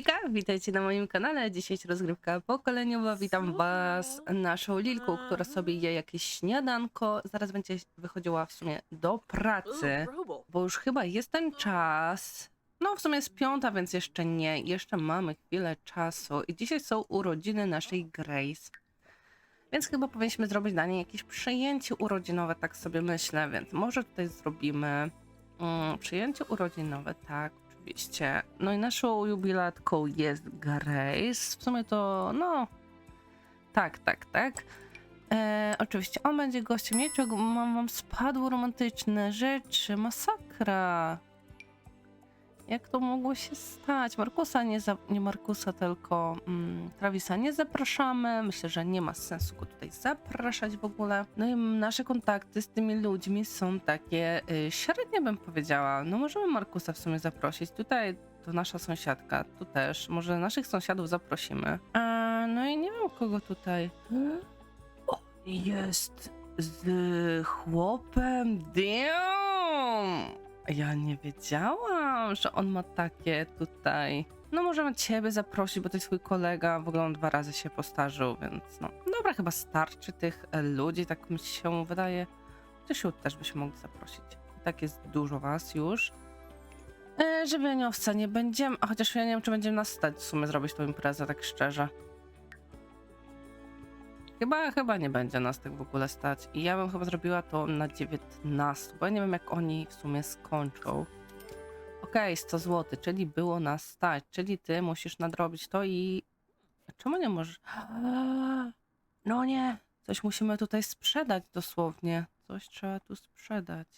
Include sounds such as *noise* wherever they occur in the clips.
Hejka, witajcie na moim kanale. Dzisiejsza rozgrywka pokoleniowa. Witam was naszą Lilką, która sobie je jakieś śniadanko. Zaraz będzie wychodziła w sumie do pracy, bo już chyba jest ten czas. No, w sumie jest piąta, więc jeszcze nie. Jeszcze mamy chwilę czasu. I dzisiaj są urodziny naszej Grace. Więc chyba powinniśmy zrobić dla niej jakieś przyjęcie urodzinowe, tak sobie myślę. Więc może tutaj zrobimy mm, przyjęcie urodzinowe, tak, oczywiście. No i naszą jubilatką jest Grace. W sumie to, no, tak, tak, tak. E, oczywiście on będzie gościem. Mieciu, mam wam spadło romantyczne rzeczy, masakra. Jak to mogło się stać? Markusa nie, za, nie Markusa, tylko mm, Travisa nie zapraszamy. Myślę, że nie ma sensu go tutaj zapraszać w ogóle. No i nasze kontakty z tymi ludźmi są takie y, średnie, bym powiedziała. No możemy Markusa w sumie zaprosić. Tutaj to nasza sąsiadka, tu też. Może naszych sąsiadów zaprosimy. A, no i nie wiem kogo tutaj. O, jest z chłopem. Damn! Ja nie wiedziałam, że on ma takie tutaj. No możemy ciebie zaprosić, bo to jest twój kolega. W ogóle on dwa razy się postarzył, więc no. Dobra, chyba starczy tych e, ludzi, tak mi się wydaje. Tysiu też byśmy mogli zaprosić. Tak jest dużo was już. E, żywieniowca nie będziemy, a chociaż ja nie wiem, czy będziemy nas stać w sumie zrobić tą imprezę, tak szczerze. Chyba, chyba nie będzie nas tak w ogóle stać. I ja bym chyba zrobiła to na 19, bo ja nie wiem jak oni w sumie skończą. Okej, 100 zł, czyli było nas stać, czyli ty musisz nadrobić to i... Czemu nie możesz... *gasps* No nie, coś musimy tutaj sprzedać dosłownie. Coś trzeba tu sprzedać.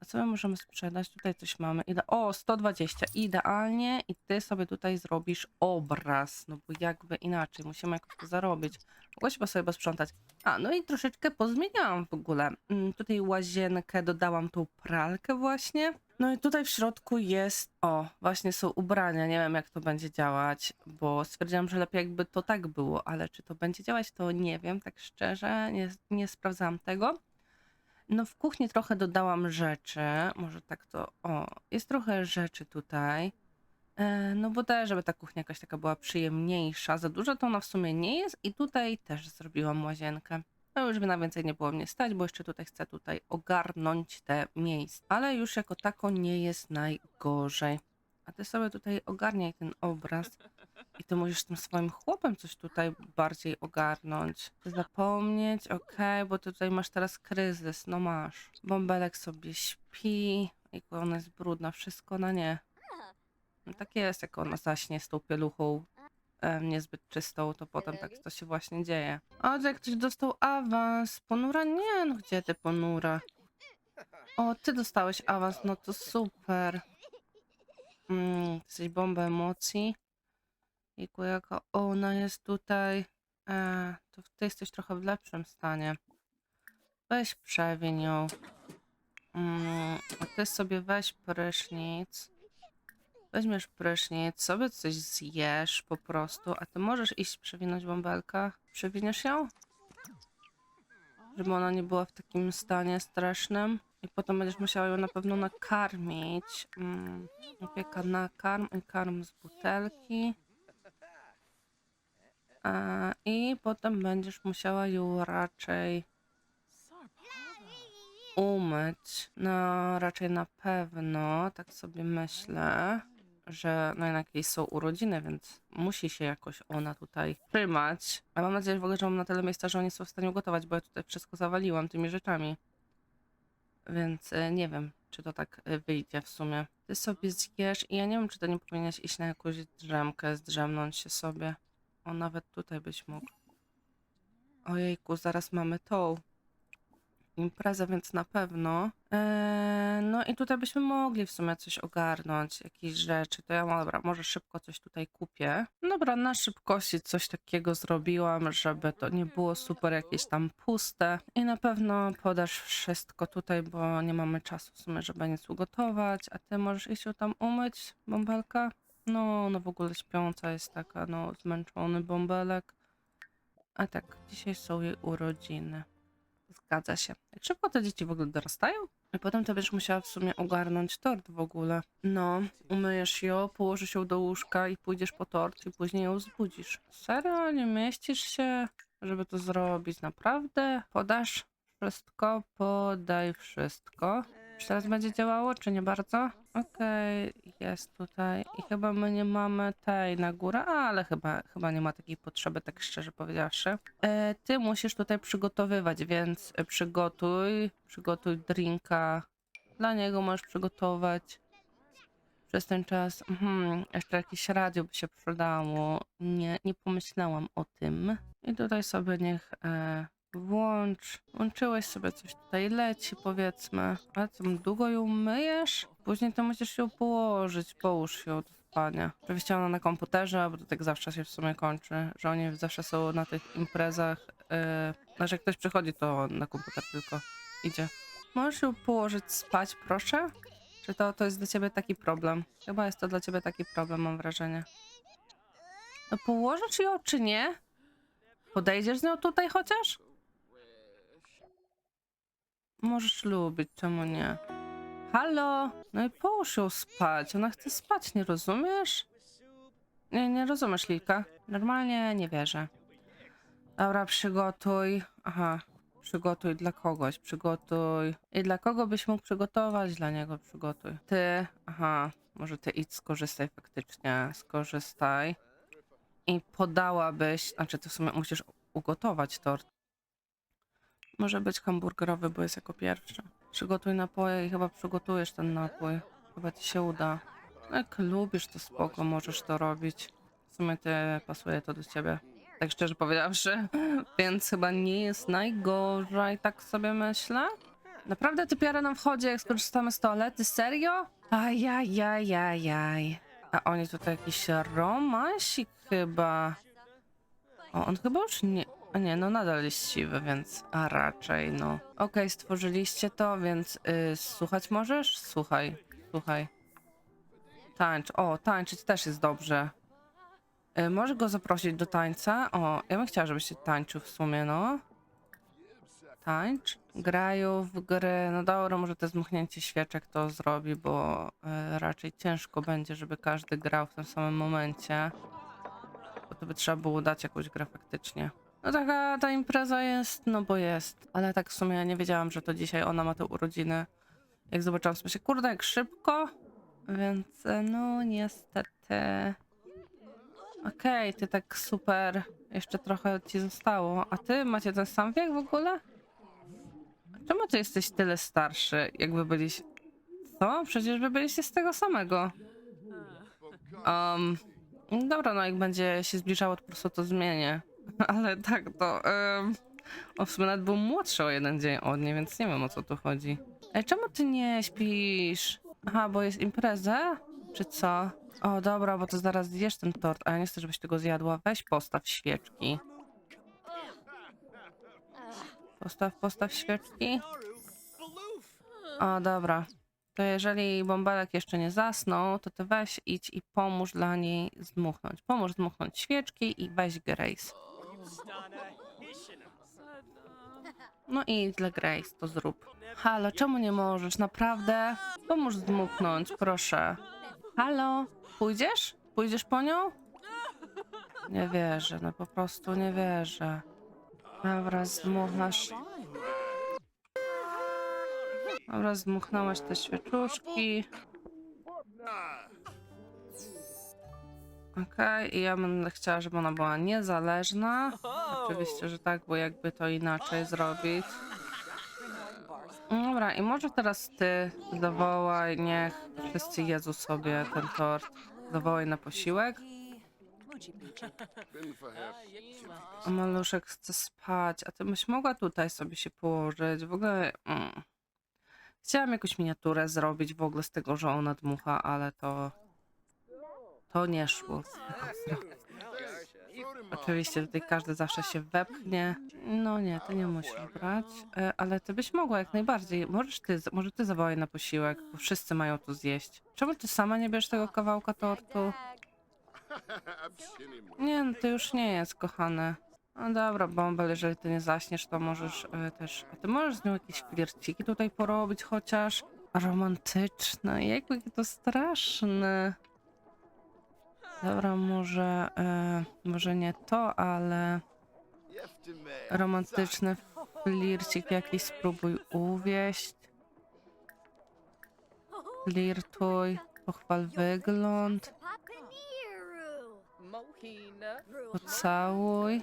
A co my możemy sprzedać? Tutaj coś mamy. Ide o, 120. Idealnie. I ty sobie tutaj zrobisz obraz. No bo jakby inaczej. Musimy jakoś to zarobić. Mogłaś chyba sobie posprzątać. A, no i troszeczkę pozmieniałam w ogóle. Mm, tutaj łazienkę, dodałam tą pralkę właśnie. No i tutaj w środku jest, o, właśnie są ubrania. Nie wiem, jak to będzie działać, bo stwierdziłam, że lepiej jakby to tak było, ale czy to będzie działać, to nie wiem, tak szczerze. Nie, nie sprawdzałam tego. No w kuchni trochę dodałam rzeczy. Może tak to, o, jest trochę rzeczy tutaj. E, No bo też, żeby ta kuchnia jakaś taka była przyjemniejsza. Za dużo to ona w sumie nie jest i tutaj też zrobiłam łazienkę. No już by na więcej nie było mnie stać, bo jeszcze tutaj chcę tutaj ogarnąć te miejsca. Ale już jako tako nie jest najgorzej. A ty sobie tutaj ogarniaj ten obraz i ty musisz z tym swoim chłopem coś tutaj bardziej ogarnąć. Zapomnieć, okej, bo ty tutaj masz teraz kryzys, no masz. Bąbelek sobie śpi, i ona jest brudna, wszystko na nie. No tak jest, jak ona zaśnie z tą pieluchą niezbyt czystą, to potem tak to się właśnie dzieje. O, jak ktoś dostał awans. Ponura? Nie, no gdzie ty ponura? O, ty dostałeś awans, no to super. Mm, jesteś bomba emocji. Jejku, jaka ona jest tutaj. E, to ty jesteś trochę w lepszym stanie. Weź przewiń ją. Mm, a ty sobie weź prysznic. Weźmiesz prysznic, sobie coś zjesz po prostu, a ty możesz iść przewinąć bąbelka. Przewiniesz ją? Żeby ona nie była w takim stanie strasznym. I potem będziesz musiała ją na pewno nakarmić. Mm, opieka nakarm i karm z butelki. E, I potem będziesz musiała ją raczej umyć. No, raczej na pewno, tak sobie myślę, że no jednak jej są urodziny, więc musi się jakoś ona tutaj trzymać. A mam nadzieję w ogóle, że mam na tyle miejsca, że oni są w stanie ugotować, bo ja tutaj wszystko zawaliłam tymi rzeczami. Więc e, nie wiem, czy to tak e, wyjdzie w sumie. Ty sobie zjesz i ja nie wiem, czy to nie powinieneś iść na jakąś drzemkę, zdrzemnąć się sobie. O, nawet tutaj byś mógł. Ojejku, zaraz mamy tą imprezę, więc na pewno. Eee, no i tutaj byśmy mogli w sumie coś ogarnąć, jakieś rzeczy. To ja, dobra, może szybko coś tutaj kupię. Dobra, na szybkości coś takiego zrobiłam, żeby to nie było super jakieś tam puste. I na pewno podasz wszystko tutaj, bo nie mamy czasu w sumie, żeby nic ugotować. A ty możesz iść ją tam umyć, bąbelka? No, no w ogóle śpiąca jest taka, no zmęczony bąbelek. A tak, dzisiaj są jej urodziny. Zgadza się. Jak szybko te dzieci w ogóle dorastają? I potem to będziesz musiała w sumie ogarnąć tort w ogóle. No, umyjesz ją, położysz ją do łóżka i pójdziesz po tort i później ją zbudzisz. Serio? Nie mieścisz się, żeby to zrobić? Naprawdę? Podasz wszystko? Podaj wszystko. Czy teraz będzie działało, czy nie bardzo? Okej, jest tutaj. I chyba my nie mamy tej na górę, ale chyba, chyba nie ma takiej potrzeby, tak szczerze powiedziawszy. E, ty musisz tutaj przygotowywać, więc przygotuj, przygotuj drinka. Dla niego możesz przygotować przez ten czas. Mhm, jeszcze jakieś radio by się przydało. Nie, nie pomyślałam o tym. I tutaj sobie niech e, włącz. Włączyłeś sobie coś tutaj leci, powiedzmy. A co, długo ją myjesz? Później to musisz ją położyć. Połóż ją do spania. Oczywiście ona na komputerze, bo to tak zawsze się w sumie kończy, że oni zawsze są na tych imprezach. E, znaczy, jak ktoś przychodzi, to na komputer tylko idzie. Możesz ją położyć spać, proszę? Czy to, to jest dla ciebie taki problem? Chyba jest to dla ciebie taki problem, mam wrażenie. No położysz ją, czy nie? Podejdziesz z nią tutaj chociaż? Możesz lubić, czemu nie? Halo? No i połóż ją spać. Ona chce spać, nie rozumiesz? Nie, nie rozumiesz, Lilka. Normalnie nie wierzę. Dobra, przygotuj. Aha, przygotuj dla kogoś, przygotuj. I dla kogo byś mógł przygotować? Dla niego przygotuj. Ty, aha, może ty idź skorzystaj faktycznie, skorzystaj. I podałabyś, znaczy ty w sumie musisz ugotować tort. Może być hamburgerowy, bo jest jako pierwszy. Przygotuj napoje i chyba przygotujesz ten napój. Chyba ci się uda. No Jak lubisz, to spoko, możesz to robić. W sumie ty pasuje to do ciebie. Tak szczerze powiedziawszy. *laughs* Więc chyba nie jest najgorzej, tak sobie myślę. Naprawdę typiara nam wchodzi, jak skorzystamy z toalety? Serio? Ajajajajaj. A oni tutaj jakiś romansik chyba. O, on chyba już nie... A nie, no nadal jest siwy, więc... A raczej, no. Okej, stworzyliście to, więc y, słuchać możesz? Słuchaj, słuchaj. Tańcz. O, tańczyć też jest dobrze. Y, możesz go zaprosić do tańca? O, ja bym chciała, żebyś się tańczył w sumie, no. Tańcz. Grają w gry. No dobra, może to zmuchnięcie świeczek to zrobi, bo y, raczej ciężko będzie, żeby każdy grał w tym samym momencie. Bo to by trzeba było dać jakąś grę faktycznie. No taka ta impreza jest, no bo jest. Ale tak w sumie ja nie wiedziałam, że to dzisiaj ona ma te urodziny. Jak zobaczyłam sobie się, kurde, jak szybko. Więc e, no niestety. Okej, ty tak super. Jeszcze trochę ci zostało. A ty macie ten sam wiek w ogóle? Czemu ty jesteś tyle starszy, jakby byliś... Co? Przecież wy byliście z tego samego. Um, dobra, no jak będzie się zbliżało, to po prostu to zmienię. *laughs* Ale tak, to... Um, o, w sumie nawet był młodszy o jeden dzień od niej, więc nie wiem o co tu chodzi. Ej, czemu ty nie śpisz? Aha, bo jest impreza? Czy co? O, dobra, bo to zaraz zjesz ten tort, a ja nie chcę, żebyś tego zjadła. Weź postaw świeczki. Postaw, postaw świeczki. O, dobra. To jeżeli bąbelek jeszcze nie zasnął, to ty weź idź i pomóż dla niej zdmuchnąć. Pomóż zdmuchnąć świeczki i weź Grace. No i dla Grace to zrób. Halo, czemu nie możesz? Naprawdę? Pomóż zdmuchnąć, proszę. Halo? Pójdziesz? Pójdziesz po nią? Nie wierzę, no po prostu nie wierzę. Dobra, zdmuchnasz. Dobra, zdmuchnąłeś te świeczuszki. Okej, i ja będę chciała, żeby ona była niezależna. Oczywiście, że tak, bo jakby to inaczej zrobić. Dobra, i może teraz ty zawołaj, niech wszyscy jedzą sobie ten tort. Zawołaj na posiłek. A maluszek chce spać, a ty byś mogła tutaj sobie się położyć. W ogóle. Mm. Chciałam jakąś miniaturę zrobić w ogóle z tego, że ona dmucha, ale to. To nie szło. Oczywiście tutaj każdy zawsze się wepchnie. No nie, ty nie musisz brać, E, ale ty byś mogła jak najbardziej. Możesz ty, może ty zawołaj na posiłek, bo wszyscy mają to zjeść. Czemu ty sama nie bierzesz tego kawałka tortu? Nie, no to już nie jest, kochane. No dobra, Bąbel, jeżeli ty nie zaśniesz, to możesz e, też... A ty możesz z nią jakieś flirciki tutaj porobić chociaż? Romantyczne, jakby to straszne. Dobra, może... E, może nie to, ale... Romantyczny flircik jakiś spróbuj uwieść. Flirtuj, pochwal wygląd, pocałuj.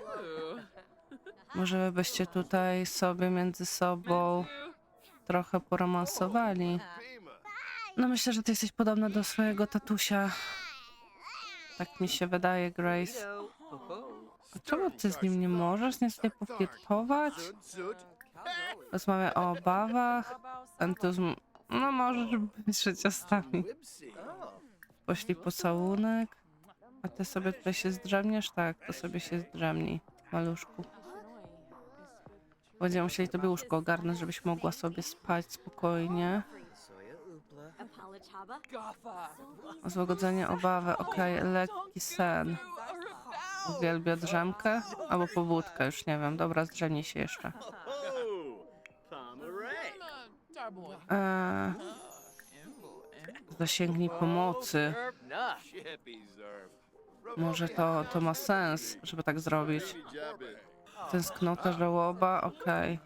Może byście tutaj sobie między sobą trochę poromansowali. No myślę, że ty jesteś podobna do swojego tatusia. Tak mi się wydaje, Grace. A czemu ty z nim nie możesz nie sobie poflirtować? Rozmawiaj o obawach, entuzm... No możesz być życiostami. Poślij pocałunek. A ty sobie tutaj się zdrzemniesz? Tak, to sobie się zdrzemnij, maluszku. Będziemy musieli tobie łóżko ogarnąć, żebyś mogła sobie spać spokojnie. Złagodzenie obawy, okej, lekki sen. Uwielbia drzemkę albo pobudkę, już nie wiem. Dobra, zdrzemnij się jeszcze. Eee, zasięgnij pomocy. Może to, to ma sens, żeby tak zrobić. Tęsknota, żałoba, okej.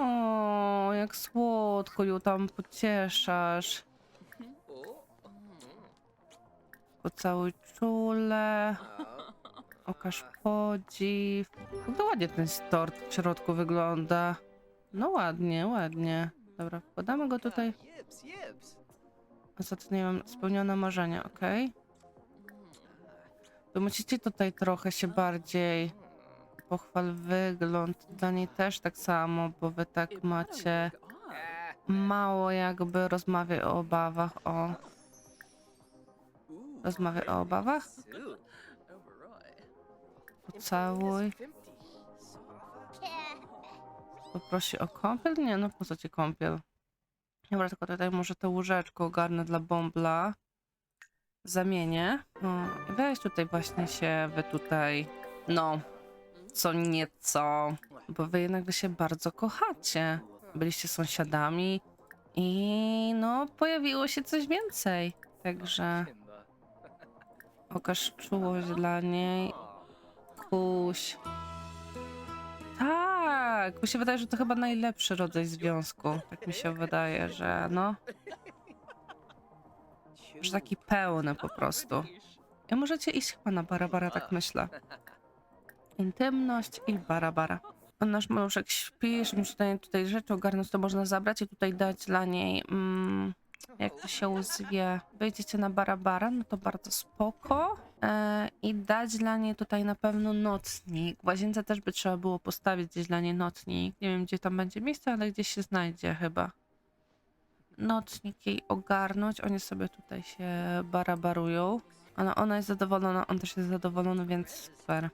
O, jak słodko ją tam pocieszasz. Pocałuj czule. Okaż podziw. No ładnie ten tort w środku wygląda. No ładnie, ładnie. Dobra, podamy go tutaj. Nie wiem, spełnione marzenia, okej? To musicie tutaj trochę się bardziej pochwal wygląd. Dla niej też tak samo, bo wy tak macie mało jakby rozmawiaj o obawach, o... Rozmawiaj o obawach? Pocałuj. Poprosi o kąpiel? Nie, no po co ci kąpiel? Dobra, tylko tutaj może to łóżeczko ogarnę dla bąbla. Zamienię. No, weź tutaj właśnie się wy tutaj, no, co nieco, bo wy jednak wy się bardzo kochacie. Byliście sąsiadami i no, pojawiło się coś więcej. Także okaż czułość dla niej. Kuś. Tak, mi się wydaje, że to chyba najlepszy rodzaj związku. Tak mi się wydaje, że no, że taki pełny po prostu. I możecie iść chyba na barabara, tak myślę. Intymność i barabara. Nasz maluszek śpi, żeby tutaj, tutaj rzeczy ogarnąć, to można zabrać i tutaj dać dla niej, mm, jak to się zwie, wyjdziecie na barabara, no to bardzo spoko. E, I dać dla niej tutaj na pewno nocnik. W łazience też by trzeba było postawić gdzieś dla niej nocnik. Nie wiem, gdzie tam będzie miejsce, ale gdzieś się znajdzie chyba. Nocnik jej ogarnąć. Oni sobie tutaj się barabarują. Ale ona jest zadowolona, on też jest zadowolony, więc super.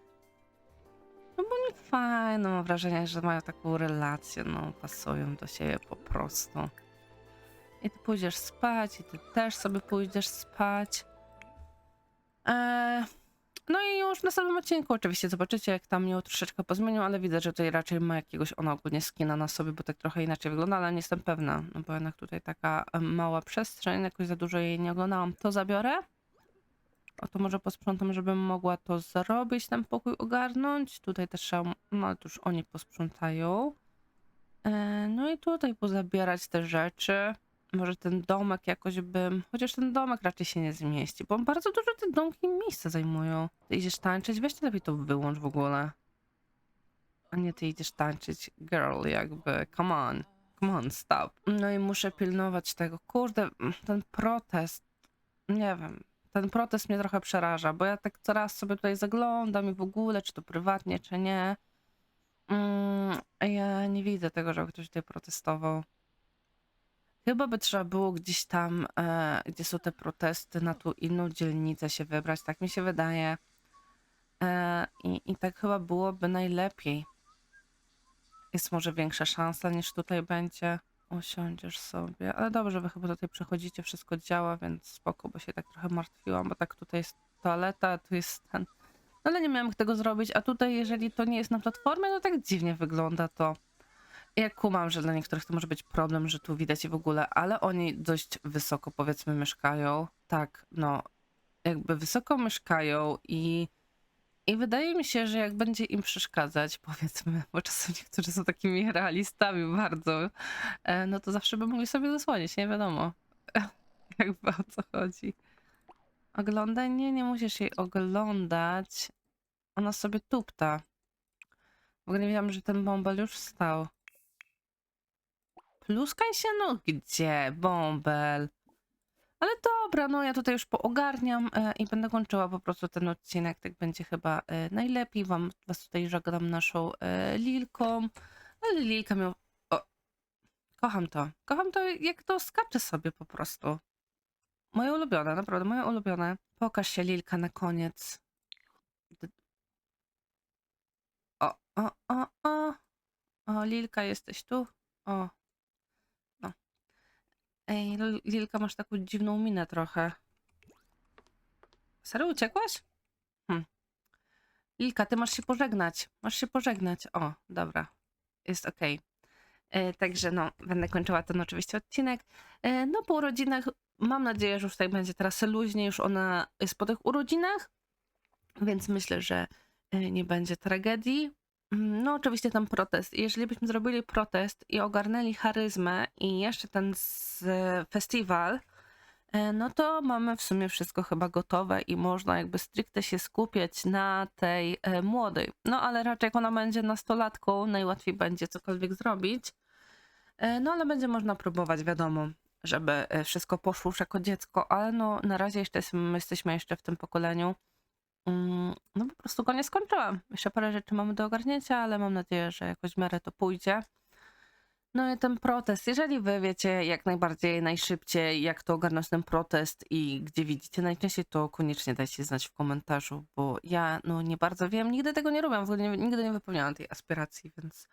No bo nie fajno, mam wrażenie, że mają taką relację, no pasują do siebie po prostu. I ty pójdziesz spać, i ty też sobie pójdziesz spać. Eee, no i już w następnym odcinku oczywiście zobaczycie, jak tam ją troszeczkę pozmienił, ale widzę, że tutaj raczej ma jakiegoś ona ogólnie skina na sobie, bo tak trochę inaczej wygląda, ale nie jestem pewna, no bo jednak tutaj taka mała przestrzeń, jakoś za dużo jej nie oglądałam. To zabiorę. O to może posprzątam, żebym mogła to zrobić, ten pokój ogarnąć. Tutaj też trzeba, no to już oni posprzątają. E, no i tutaj pozabierać te rzeczy. Może ten domek jakoś bym. Chociaż ten domek raczej się nie zmieści, bo bardzo dużo te domki miejsca zajmują. Ty idziesz tańczyć, weź lepiej to wyłącz w ogóle. A nie ty idziesz tańczyć, girl, jakby. Come on. Come on, stop. No i muszę pilnować tego. Kurde, ten protest. Nie wiem. Ten protest mnie trochę przeraża, bo ja tak coraz sobie tutaj zaglądam i w ogóle, czy to prywatnie, czy nie. Mm, ja nie widzę tego, żeby ktoś tutaj protestował. Chyba by trzeba było gdzieś tam, e, gdzie są te protesty, na tą inną dzielnicę się wybrać, tak mi się wydaje. E, i, I tak chyba byłoby najlepiej. Jest może większa szansa niż tutaj będzie. Usiądziesz sobie. Ale dobrze, wy chyba tutaj przechodzicie, wszystko działa, więc spoko, bo się tak trochę martwiłam, bo tak tutaj jest toaleta, tu jest ten. No ale nie miałam tego zrobić, a tutaj jeżeli to nie jest na platformie, to tak dziwnie wygląda to. Ja kumam, że dla niektórych to może być problem, że tu widać i w ogóle, ale oni dość wysoko powiedzmy mieszkają. Tak, no, jakby wysoko mieszkają i, i wydaje mi się, że jak będzie im przeszkadzać, *laughs* powiedzmy, bo czasem niektórzy są takimi realistami bardzo, e, no to zawsze by mogli sobie zasłonić, nie wiadomo *laughs* jakby o co chodzi. Oglądaj? Nie, nie musisz jej oglądać. Ona sobie tupta. W ogóle nie wiedziałam, że ten bąbel już wstał. Pluskaj się? No gdzie? Bąbel. Ale dobra, no ja tutaj już poogarniam e, i będę kończyła po prostu ten odcinek. Tak będzie chyba e, najlepiej. Wam, was tutaj żegnam naszą e, Lilką. Ale Lilka miał... O, kocham to. Kocham to, jak to skacze sobie po prostu. Moje ulubione, naprawdę, moje ulubione. Pokaż się, Lilka, na koniec. O, o, o, o. O, Lilka, jesteś tu? O. Ej, Lil- Lilka, masz taką dziwną minę trochę. Serio, uciekłaś? Hm. Lilka, ty masz się pożegnać. Masz się pożegnać. O, dobra. Jest okej. E, Także no, będę kończyła ten oczywiście odcinek. E, No po urodzinach mam nadzieję, że już tak będzie teraz luźniej, już ona jest po tych urodzinach, więc myślę, że e, nie będzie tragedii. Mm, No oczywiście ten protest. Jeżeli byśmy zrobili protest i ogarnęli charyzmę i jeszcze ten z festiwal, e, no to mamy w sumie wszystko chyba gotowe i można jakby stricte się skupiać na tej e, młodej. No ale raczej jak ona będzie nastolatką, najłatwiej będzie cokolwiek zrobić. E, No ale będzie można próbować, wiadomo, żeby wszystko poszło już jako dziecko, ale no na razie jeszcze jest, my jesteśmy jeszcze w tym pokoleniu. Mm, No po prostu go nie skończyłam. Jeszcze parę rzeczy mamy do ogarnięcia, ale mam nadzieję, że jakoś w miarę to pójdzie. No i ten protest, jeżeli wy wiecie jak najbardziej, najszybciej, jak to ogarnąć ten protest i gdzie widzicie najczęściej, to koniecznie dajcie znać w komentarzu, bo ja no nie bardzo wiem, nigdy tego nie robiłam, w ogóle nie, nigdy nie wypełniałam tej aspiracji, więc,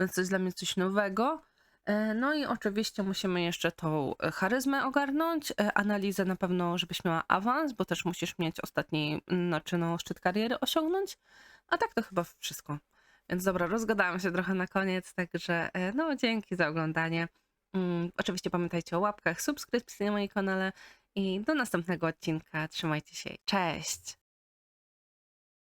więc to jest dla mnie coś nowego. E, No i oczywiście musimy jeszcze tą e, charyzmę ogarnąć, e, analizę na pewno, żebyś miała awans, bo też musisz mieć ostatni, znaczy no, szczyt kariery osiągnąć, a tak to chyba wszystko. Więc dobra, rozgadałam się trochę na koniec, także no dzięki za oglądanie. Mm, Oczywiście pamiętajcie o łapkach, subskrypcji na moim kanale i do następnego odcinka. Trzymajcie się, cześć!